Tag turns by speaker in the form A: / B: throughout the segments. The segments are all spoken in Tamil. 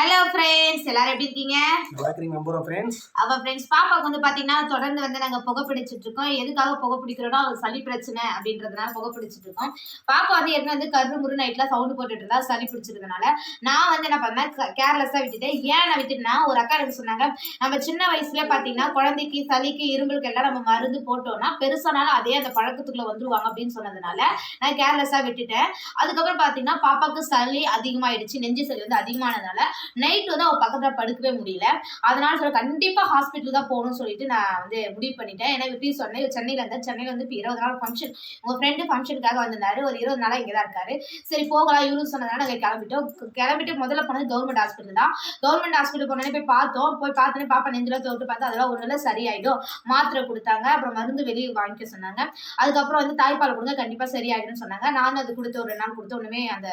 A: ஹலோ ஃப்ரெண்ட்ஸ் எல்லாரும் எப்படி இருக்கீங்க?
B: நல்லா இருக்கிறீங்க நம்புறோம் ஃப்ரெண்ட்ஸ்
A: அவ ஃப்ரெண்ட்ஸ் பாப்பாக்கு வந்து பாத்தீங்கன்னா தொடர்ந்து வந்து நாங்க புகை பிடிச்சிட்டு இருக்கோம். எதுக்காக புகை பிடிக்கிறோம்னா அவளுக்கு சளி பிரச்சனை அப்படின்றதுனால புகை பிடிச்சிட்டு இருக்கோம். பாப்பா வந்து ஏற்கனவே வந்து கரு முரு நைட்ல சவுண்ட் போட்டுட்டு இருந்தா சளி பிடிச்சிருந்தனால நான் வந்து என்ன பண்ணேன் கேர்லெஸ்ஸா விட்டுட்டேன். ஏன் நான் விட்டுட்டேன்னா ஒரு அக்கா எனக்கு சொன்னாங்க நம்ம சின்ன வயசுல பாத்தீங்கன்னா குழந்தைக்கு சளிக்கு இரும்பலுக்கு எல்லாம் நம்ம மருந்து போட்டோம்னா பெருசானாலும் அதே அந்த பழக்கத்துக்குள்ள வந்துருவாங்க அப்படின்னு சொன்னதுனால நான் கேர்லெஸ்ஸா விட்டுட்டேன். அதுக்கப்புறம் பாத்தீங்கன்னா பாப்பாக்கு சளி அதிகமாயிடுச்சு நெஞ்சு சளி வந்து அதிகமானதுனால நைட் வந்து அவ பக்கத்துல படுக்கவே முடியல. அதனால சொல்ல கண்டிப்பா ஹாஸ்பிட்டல் தான் போகணும்னு சொல்லிட்டு நான் வந்து முடிவு பண்ணிட்டேன். ஏன்னா எப்படி சொன்னேன் சென்னையில் சென்னையில இருந்தா சென்னையில வந்து இப்போ இருபது நாள் ஃபங்க்ஷன் உங்க ஃப்ரெண்டு ஃபங்க்ஷனுக்காக வந்திருந்தாரு. ஒரு இருபது நாளா இங்கே தான் இருக்காரு. சரி போகலாம் இவரும் சொன்னதுனால நாங்கள் கிளம்பிட்டோம். கிளம்பிட்டு முதல்ல போனது கவர்மெண்ட் ஹாஸ்பிட்டல் தான். கவர்மெண்ட் ஹாஸ்பிட்டல் போனோடனே போய் பார்த்தோம். போய் பார்த்தோன்னே பாப்பா நெஞ்சில தோட்டு பார்த்தா அதெல்லாம் ஒரு நாள் சரியாயிடும். மாத்திரை கொடுத்தாங்க. அப்புறம் மருந்து வெளியே வாங்கிக்க சொன்னாங்க. அதுக்கப்புறம் வந்து தாய்ப்பால் கொடுங்க கண்டிப்பா சரியாயிடும்னு சொன்னாங்க. நானும் அது கொடுத்து ஒரு நாள் கொடுத்து ஒண்ணுமே அந்த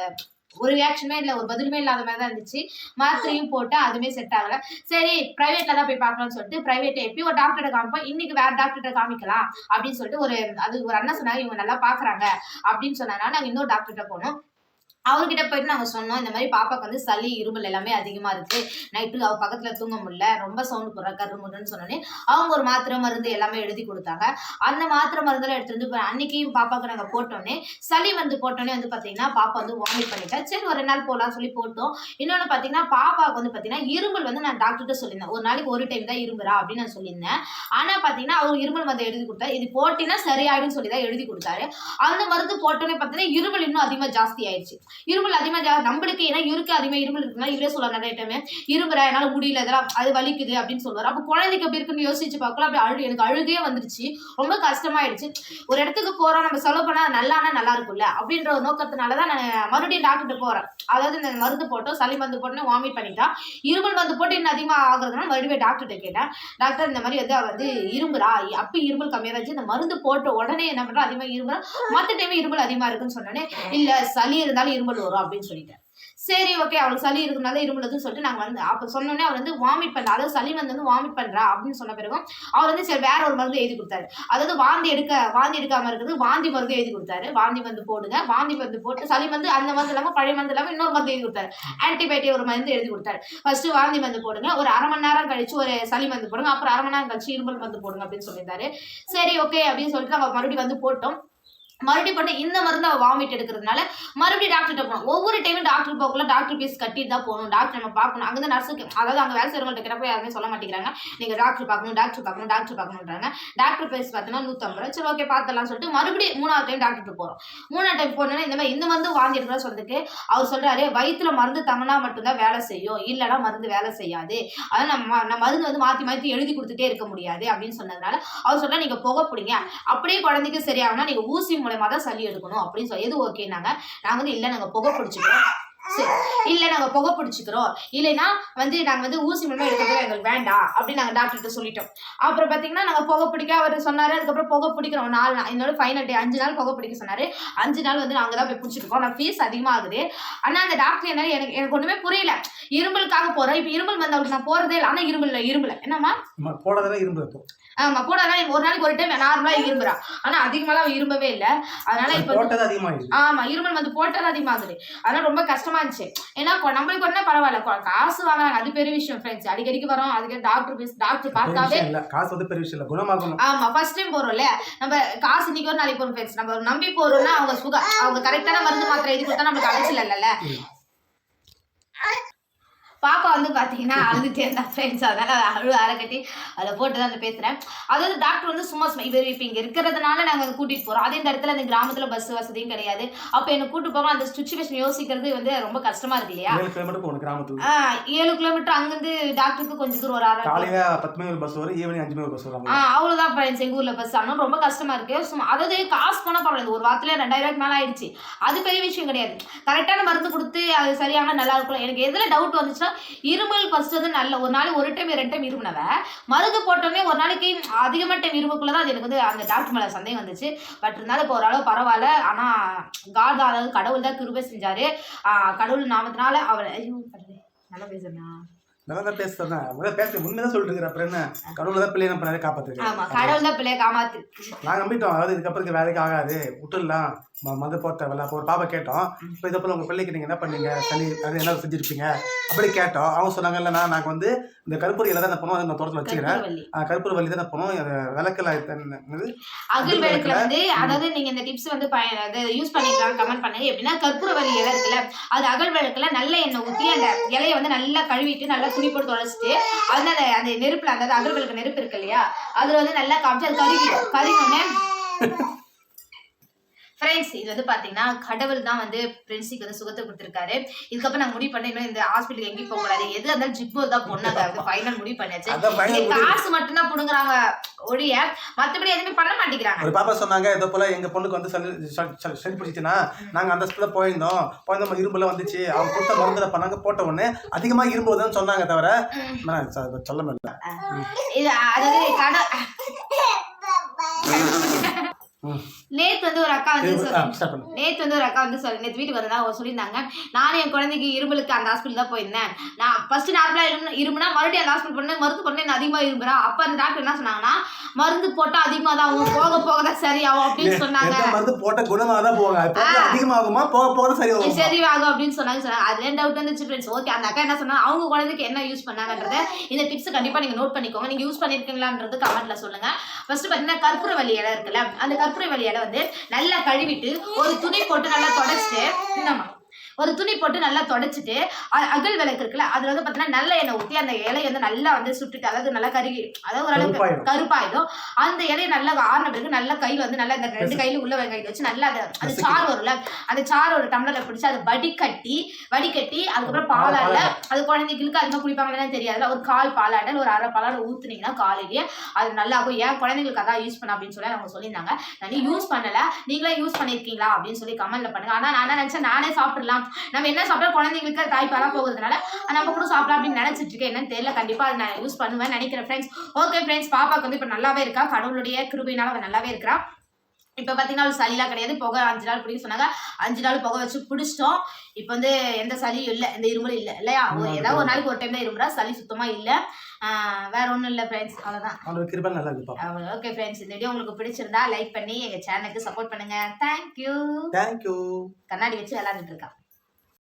A: ஒரு ரியாக்ஷனுமே இல்லை ஒரு பதிலுமே இல்லாத மாதிரி தான் இருந்துச்சு. மாத்திரையும் போட்டு அதுவுமே செட் ஆகல. சரி பிரைவேட்ல தான் போய் பார்க்கலாம்னு சொல்லிட்டு பிரைவேட் எப்பயும் ஒரு டாக்டர்கிட்ட காமிப்போம். இன்னைக்கு வேற டாக்டர்கிட்ட காமிக்கலாம் அப்படின்னு சொல்லிட்டு ஒரு அது ஒரு அண்ணன் சொன்னாங்க இவங்க நல்லா பாக்குறாங்க அப்படின்னு சொன்னதுனால நாங்க இன்னொரு டாக்டர்கிட்ட போனோம். அவர்கிட்ட போயிட்டு நாங்கள் சொன்னோம் இந்த மாதிரி பாப்பாவுக்கு வந்து சளி இருமல் எல்லாமே அதிகமாக இருக்குது நைட்டு அவள் பக்கத்தில் தூங்க முடியல ரொம்ப சவுண்ட் போடுறா கருமுடுன்னு சொன்னோன்னே அவங்க ஒரு மாத்திரை மருந்து எல்லாமே எழுதி கொடுத்தாங்க. அந்த மாத்திரை மருந்தெல்லாம் எடுத்துகிட்டு வந்து அன்னைக்கு பாப்பாவுக்கு நாங்கள் போட்டோன்னே சளி வந்து போட்டோன்னே வந்து பார்த்தீங்கன்னா பாப்பா வந்து வாமிட் பண்ணிட்டா. சரி ஒரு நாள் போகலாம் சொல்லி போட்டோம். இன்னொன்று பார்த்தீங்கன்னா பாப்பாவுக்கு வந்து பார்த்தீங்கன்னா இருமல் வந்து நான் டாக்டர்கிட்ட சொல்லியிருந்தேன். ஒரு நாளைக்கு ஒரு டைம் தான் இருமுறா அப்படின்னு நான் சொல்லியிருந்தேன். ஆனால் பார்த்தீங்கன்னா அவர் இருமல் மருந்து எழுதி கொடுத்தா இது போட்டினா சரியாயிடும் சொல்லி தான் எழுதி கொடுத்தாரு. அந்த மருந்து போட்டோன்னே பார்த்தீங்கன்னா இருமல் இன்னும் அதிகமாக ஜாஸ்தி ஆயிடுச்சு. இருமல் அதிகமாக ஜா நம்மளுக்கு ஏன்னா இவருக்கு அதிகமாக இருமல் இருக்குன்னா இவரே சொல்லுவார் நிறைய டைம். இருமுறை என்னால் முடியல இதெல்லாம் அது வலிக்குது அப்படின்னு சொல்லுவார். அப்போ குழந்தைக்கு எப்படி இருக்குன்னு யோசிச்சு பார்க்கலாம் அப்படி அழு எனக்கு அழுகே வந்துருச்சு. ரொம்ப கஷ்டமாயிடுச்சு. ஒரு இடத்துக்கு போறோம் நம்ம செலவு பண்ணா நல்லானா நல்லா இருக்கும்ல? அப்படின்ற ஒரு நோக்கத்தினால தான் நான் மறுபடியும் டாக்டர்கிட்ட போறேன். அதாவது இந்த மருந்து போட்டோம் சளி மருந்து போட்டோன்னே வாமிட் பண்ணிட்டா. இருமல் வந்து போட்டு இன்னும் அதிகமாக ஆகுறதுனால மறுபடியும் டாக்டர்கிட்ட கேட்டேன். டாக்டர் இந்த மாதிரி வந்து வந்து இரும்புறா அப்போ இருமல் கம்மியாக இருந்துச்சு. இந்த மருந்து போட்ட உடனே என்ன பண்றா? அதிகமாக இருமல் மற்ற டைம் இருமல் அதிகமாக இருக்குன்னு சொன்னோன்னே இல்ல சளி இருந்தாலும் இருமல் வரும் அப்படின்னு சொல்லிட்டேன். சரி ஓகே அவளுக்கு சளி இருக்கனால இருமலதுன்னு சொல்லிட்டு நாங்கள் வந்து அப்போ சொன்னோன்னே அவர் வந்து வாமிட் பண்ண அதாவது சளி வந்து வந்து வாமிட் பண்ணுறா அப்படின்னு சொன்ன பிறகும் அவர் வந்து சரி வேற ஒரு மருந்து எழுதி கொடுத்தாரு. அதாவது வாந்தி எடுக்க வாந்தி எடுக்காம இருக்குது வாந்தி மருந்து எழுதி கொடுத்தாரு. வாந்தி மருந்து போடுங்க. வாந்தி மருந்து போட்டு சளி மருந்து அந்த மருந்து இல்லாமல் பழைய மருந்து இல்லாமல் இன்னொரு மருந்து எழுதி கொடுத்தாரு. ஆன்டிபயோட்டிக் ஒரு மருந்து எழுதி கொடுத்தாரு. ஃபர்ஸ்ட் வாந்தி மருந்து போடுங்க. ஒரு அரை மணி நேரம் கழிச்சு ஒரு சளி மருந்து போடுங்க. அப்புறம் அரை மணி நேரம் கழிச்சு இருமல் மருந்து போடுங்க அப்படின்னு சொல்லியிருந்தாரு. சரி ஓகே அப்படின்னு சொல்லிட்டு நாங்கள் மறுபடியும் வந்து போட்டோம். மறுபடியும் போட்டு இந்த மருந்து அவள் வாமிட் எடுக்கிறதுனால மறுபடியும் டாக்டர்கிட்ட போகணும். ஒவ்வொரு டைமும் டாக்டர் போகல டாக்டர் ஃபீஸ் கட்டிட்டு தான் போகணும். டாக்டர் நம்ம பார்க்கணும். அங்கே நர்ஸுக்கு அதாவது அங்கே வேலை செய்கிறவங்கள்ட்ட கிட்ட யாருமே சொல்ல மாட்டேங்கிறாங்க. நீங்கள் டாக்டர் பார்க்கணும் டாக்டர் பார்க்கணும் டாக்டர் பார்க்கணுன்றாங்க டாக்டர் பீஸ் பார்த்தோன்னா நூற்றம்பது ரூபா சரி ஓகே பார்த்துலாம் சொல்லிட்டு மறுபடியும் மூணாவது டைம் டாக்டர் போகிறோம் மூணாவது டைம் போனோன்னா இந்த மாதிரி இந்த மருந்து வாந்தி எடுக்கிறதா சொல்றதுக்கு அவர் சொல்கிறாரு வயிற்றுல மருந்து தங்கினா மட்டும்தான் வேலை செய்யும். இல்லைன்னா மருந்து வேலை செய்யாது. அதான் நம்ம நம்ம மருந்து வந்து மாற்றி மாற்றி எழுதி கொடுத்துட்டே இருக்க முடியாது. அப்படின்னு சொன்னதுனால அவர் சொல்ல நீங்கள் புகை பிடிங்க. அப்படியே குழந்தைக்கு சரியாகனா நீங்கள் ஊசி மூலயமா தான் சளி எடுக்கணும் அப்படின்னு சொல்லி. எது ஓகேனாங்க நாங்கள் வந்து இல்லை நாங்கள் புகை பிடிச்சிக்கிறோம். இல்ல இல்லை புகை பிடிச்சிக்கிறோம். இல்லைன்னா வந்து நாங்கள் வந்து ஊசி மூலமா எடுக்கிறது எங்களுக்கு வேண்டாம். அப்படின்னு நாங்கள் டாக்டர்கிட்ட சொல்லிட்டோம். அப்புறம் பார்த்தீங்கன்னா நாங்கள் புகை பிடிக்க அவர் சொன்னார். அதுக்கப்புறம் புகை பிடிக்கிறோம். நாலு நாள் என்னோட ஃபைனல் டே அஞ்சு நாள் புகை பிடிக்க சொன்னார். அஞ்சு நாள் வந்து நாங்க தான் போய் பிடிச்சிருக்கோம் நான் ஃபீஸ் அதிகமாகுது. ஆனால் அந்த டாக்டர் என்ன எனக்கு எனக்கு ஒன்றுமே புரியல. இருமலுக்காக போறேன் இப்போ இருமல் வந்து அவளுக்கு நான் போறதே இல்லை. ஆனால் இருமல் இல்லை என்னமா என்னம்மா
B: இரும்பு
A: போடாதான் ஒரு நாளைக்கு ஒரு டைம் நார்மலா இரும்புறா. ஆனா அதிகமாலாம் அவ இரும்பவே இல்லை. அதனால இப்ப ஆமா இருமல் வந்து போட்டது அதிகமாகுது. அதனால ரொம்ப கஷ்டமா இருந்துச்சு. ஏன்னா நம்மளுக்கு ஒண்ணா பரவாயில்ல. காசு வாங்குறாங்க. அது பெரிய விஷயம் ஃப்ரெண்ட்ஸ் அடிக்கடிக்கு வரோம். அதுக்கு டாக்டர் பேச டாக்டர் பார்த்தாவே
B: காசு வந்து பெரிய விஷயம் இல்ல. குணமாகணும்.
A: ஆமா ஃபர்ஸ்ட் டைம் போறோம்ல. நம்ம காசு இன்னைக்கு ஒரு நாளைக்கு போறோம் ஃப்ரெண்ட்ஸ் நம்ம நம்பி போறோம்னா அவங்க சுக அவங்க கரெக்டான மருந்து மாத்திரை எழுதி கொடுத்தா நம்மளுக்கு அலைச்சல் இல்லைல்ல. பாப்பா வந்து பாத்தீங்கன்னா அழுதுட்டே இருந்தா ஃப்ரெண்ட்ஸ் அதனால அழு அரைக்கட்டி அதில் போட்டு தான் பேசுறேன். அதாவது டாக்டர் வந்து சும்மா சும்மா இவர் இப்போ இங்கே இருக்கிறதுனால நாங்கள் வந்து கூட்டிட்டு போறோம். அதே இந்த இடத்துல இந்த கிராமத்துல பஸ் வசதியும் கிடையாது. அப்போ என்னை கூட்டு போக அந்த சுச்சுவேஷன் யோசிக்கிறது வந்து ரொம்ப கஷ்டமா இருக்கு இல்லையா?
B: ஏழு கிலோமீட்டர் போகணும் கிராமத்துக்கு.
A: ஆ, ஏழு கிலோமீட்டர் அங்கிருந்து டாக்டருக்கு கொஞ்சம் தூரம் ஒரு அரை
B: காலையில பத்து மணி ஒரு பஸ் வரும் ஈவினிங் அஞ்சு மணி ஒரு பஸ்
A: ஆ
B: வரும்
A: அவ்வளோதான் ஃப்ரெண்ட்ஸ் எங்கள் ஊரில் பஸ் ஆனால் ரொம்ப கஷ்டமா இருக்கு. சும்மா அதாவது காசு போனால் பரவாயில்ல. ஒரு வாரத்துல ரெண்டாயிரம் ரூபாய்க்கு மேலே ஆயிடுச்சு. அது பெரிய விஷயம் கிடையாது. கரெக்டான மருந்து கொடுத்து அது சரியான நல்லா இருக்கும் எனக்கு எதில் டவுட் வந்துச்சுன்னா இருமல் ஃபர்ஸ்ட் வந்து நல்ல ஒரு நாளைக்கு ஒரு டைம் ரெண்டு டைம் இருமுனவ. மருந்து போட்டோடனே ஒரு நாளைக்கு அதிகமாக டைம் இருமுக்குள்ள தான் அது எனக்கு வந்து அந்த டாக்டர் மேலே சந்தேகம் வந்துச்சு. பட் இருந்தாலும் இப்போ ஓரளவு பரவாயில்ல. ஆனால் காட் அதாவது கடவுள் தான் கிருபை செஞ்சார். கடவுள் நாமத்தினால அவர் ஐயோ நல்லா பேசுறேன்
B: நல்லா தான் பேசுறேன். முதல்ல பேச உண்மைதான் சொல்லிட்டு இருக்கிற அப்புறம் என்ன? கடவுள் தான் பிள்ளைய நம்ம நிறைய
A: ஆமா
B: காப்பாத்துருக்கு
A: கடவுள் தான் பிள்ளைய காமாத்து
B: நான் நம்பிட்டோம். அதாவது இதுக்கப்புறம் இது வேலைக்கு ஆகாது. விட்டுடலாம். மது அப்போ ஒரு பாப்பா கேட்டோம். இப்போ இதுக்கப்புறம் உங்க பிள்ளைக்கு நீங்க என்ன பண்ணீங்க? சளி அது என்ன செஞ்சிருப்பீங்க? அப்படி கேட்டோம். அவங்க சொன்னாங்க இல்லைண்ணா நாங்கள் வந்து இந்த கருப்பூரியில் தான் நான் போனோம் அந்த தோட்டத்தில் வச்சுக்கிறேன். கருப்பூர் வழி தான் நான் போனோம் விளக்கில் என்னது
A: அகல் விளக்குல வந்து அதாவது நீங்க இந்த டிப்ஸ் வந்து பய- அது யூஸ் பண்ணிக்கலாம் கமெண்ட் பண்ணுங்க. எப்படின்னா கற்பூரவள்ளி இலை இருக்குல்ல அது அகல் விளக்குல நல்ல எண்ணெய் ஊத்தி அந்த இலையை வந்து நல்லா கழுவிட்டு நல்லா துணி போட்டு தொலைச்சிட்டு அது அந்த அந்த நெருப்புல அதாவது அகல் விளக்கு நெருப்பு இருக்கு இல்லையா அதுல வந்து நல்லா காமிச்சு அது கருகிடும் கருகினோடனே ஃப்ரெண்ட்ஸ் இது வந்து பாத்தீங்கன்னா கடவுள் தான் வந்து பிரின்சிக்கு வந்து சுகத்தை கொடுத்துருக்காரு. இதுக்கப்புறம் நான் முடிவு பண்ணேன் இன்னும் இந்த ஹாஸ்பிட்டலுக்கு எங்கேயும் போக கூடாது எது இருந்தாலும் ஜிப்போ தான் பொண்ணாங்க. அது ஃபைனல் முடிவு பண்ணியாச்சு. காசு மட்டும்தான் புடுங்குறாங்க ஒழிய மத்தபடி எதுவுமே பண்ண மாட்டேங்கிறாங்க.
B: ஒரு பாப்பா சொன்னாங்க இதோ போல எங்க பொண்ணுக்கு வந்து சளி பிடிச்சிச்சுன்னா நாங்க அந்த ஸ்கூல்ல போயிருந்தோம். போயிருந்தோம் இரும்புல வந்துச்சு. அவங்க கொடுத்த மருந்துல பண்ணாங்க போட்ட உடனே அதிகமா இரும்பு சொன்னாங்க தவிர சொல்ல முடியல.
A: இது அதாவது கட
B: ம்.
A: வந்து ஒரு அக்கா வந்து
B: பண்ணு.
A: நேத்து வந்து ஒரு அக்கா வந்து சொல்லி நேத்து வீட்டுக்கு வந்தா அவங்க சொல்லியிருந்தாங்க. நானும் என் குழந்தைக்கு இருமலுக்கு அந்த ஹாஸ்பிட்டல் தான் போயிருந்தேன். நான் ஃபர்ஸ்ட் நார்மலா இருமு இருமுனா மறுபடியும் அந்த ஹாஸ்பிட்டல் பண்ணேன் மருந்து பண்ணேன் அதிகமா இருமுறா அப்ப அந்த டாக்டர் என்ன சொன்னாங்கன்னா மருந்து போட்டா அதிகமா தான் ஆகும். போக போக தான் சரியாகும் அப்படின்னு சொன்னாங்க.
B: மருந்து போட்ட குணமாக தான் போவாங்க. அதிகமாகுமா? போக போக தான் சரி
A: இது
B: ஆகும்
A: சரி ஆகும் அப்படின்னு சொன்னாங்க. சொன்னாங்க. அதுல டவுட் வந்துச்சு ஃப்ரெண்ட்ஸ் ஓகே அந்த அக்கா என்ன சொன்னா அவங்க குழந்தைக்கு என்ன யூஸ் பண்ணாங்கன்றத இந்த டிப்ஸ் கண்டிப்பா நீங்க நோட் பண்ணிக்கோங்க. நீங்க யூஸ் பண்ணிருக்கீங்களான்றது கமெண்ட்ல சொல்லுங்க. ஃபர்ஸ்ட் பாத்தீங்கன்னா கற்பூரவள்ளி இலை இருக்குல்ல? அந்த கற்பூரவள்ளி இலை வந்து நல்லா கழுவிட்டு ஒரு துணி போட்டு நல்லா தொடச்சிட்டு இந்தாம்மா. ஒரு துணி போட்டு நல்லா தொடச்சிட்டு அகல் விளக்கு இருக்குல்ல அதுல வந்து பாத்தீங்கன்னா நல்ல எண்ணெய் ஊத்தி அந்த இலையை வந்து நல்லா வந்து சுட்டுட்டு அதாவது நல்லா கருகி அதாவது ஓரளவுக்கு
B: கருப்பாயிடும்.
A: அந்த இலையை நல்லா ஆறின பிறகு நல்லா கையில வந்து நல்லா இந்த ரெண்டு கையில உள்ள வெங்காயத்தை வச்சு நல்லா அதை அந்த சாறு வரும்ல அந்த சாறு ஒரு டம்ளர்ல பிடிச்சு அதை வடிகட்டி வடிகட்டி அதுக்கப்புறம் பாலாடல அது குழந்தைங்களுக்கு அதிகமாக குடிப்பாங்கன்னு தெரியாதுல ஒரு கால் பாலாடல் ஒரு அரை பாலாடல் ஊத்துனீங்கன்னா காலையிலேயே அது நல்லா ஆகும் ஏன் குழந்தைங்களுக்கு அதான் யூஸ் பண்ண அப்படின்னு சொல்லி அவங்க சொல்லியிருந்தாங்க. நான் யூஸ் பண்ணல நீங்களே யூஸ் பண்ணிருக்கீங்களா அப்படின்னு சொல்லி கமெண்ட்ல பண்ணுங்க. ஆனா நான் நினைச்சேன் நானே சாப்பிடலாம். நம்ம என்ன சாப்பிட்டா குழந்தைங்களுக்கு அது தாய்ப்பாலா போகுதுனால நம்ம கூட சாப்பிடலாம் அப்படின்னு நினைச்சிட்டு இருக்கேன். என்னன்னு தெரியல. கண்டிப்பா அதை நான் யூஸ் பண்ணுவேன் நினைக்கிறேன் ஃப்ரெண்ட்ஸ் ஓகே ஃப்ரெண்ட்ஸ் பாப்பாக்கு வந்து இப்போ நல்லாவே இருக்கா? கடவுளுடைய கிருபையினால அவன் நல்லாவே இருக்கிறா. இப்போ பார்த்தீங்கன்னா அவள் சளிலாம் கிடையாது. புகை அஞ்சு நாள் பிடிக்க சொன்னாங்க. அஞ்சு நாள் புகை வச்சு பிடிச்சிட்டோம். இப்போ வந்து எந்த சளியும் இல்லை. எந்த இருமலும் இல்லை. இல்லையா? ஒரு ஏதாவது ஒரு நாளைக்கு ஒரு டைம் தான் இருமுறா. சளி சுத்தமாக இல்லை. வேற ஒன்றும் இல்லை ஃப்ரெண்ட்ஸ் அவ்வளோதான் ஓகே ஃப்ரெண்ட்ஸ் இந்த வீடியோ உங்களுக்கு பிடிச்சிருந்தா லைக் பண்ணி எங்கள் சேனலுக்கு சப்போர்ட் பண்ணுங்க. தேங்க்யூ
B: தேங்க்யூ
A: கண்ணாடி வச்சு விளாண்டுட்டு இருக்கா.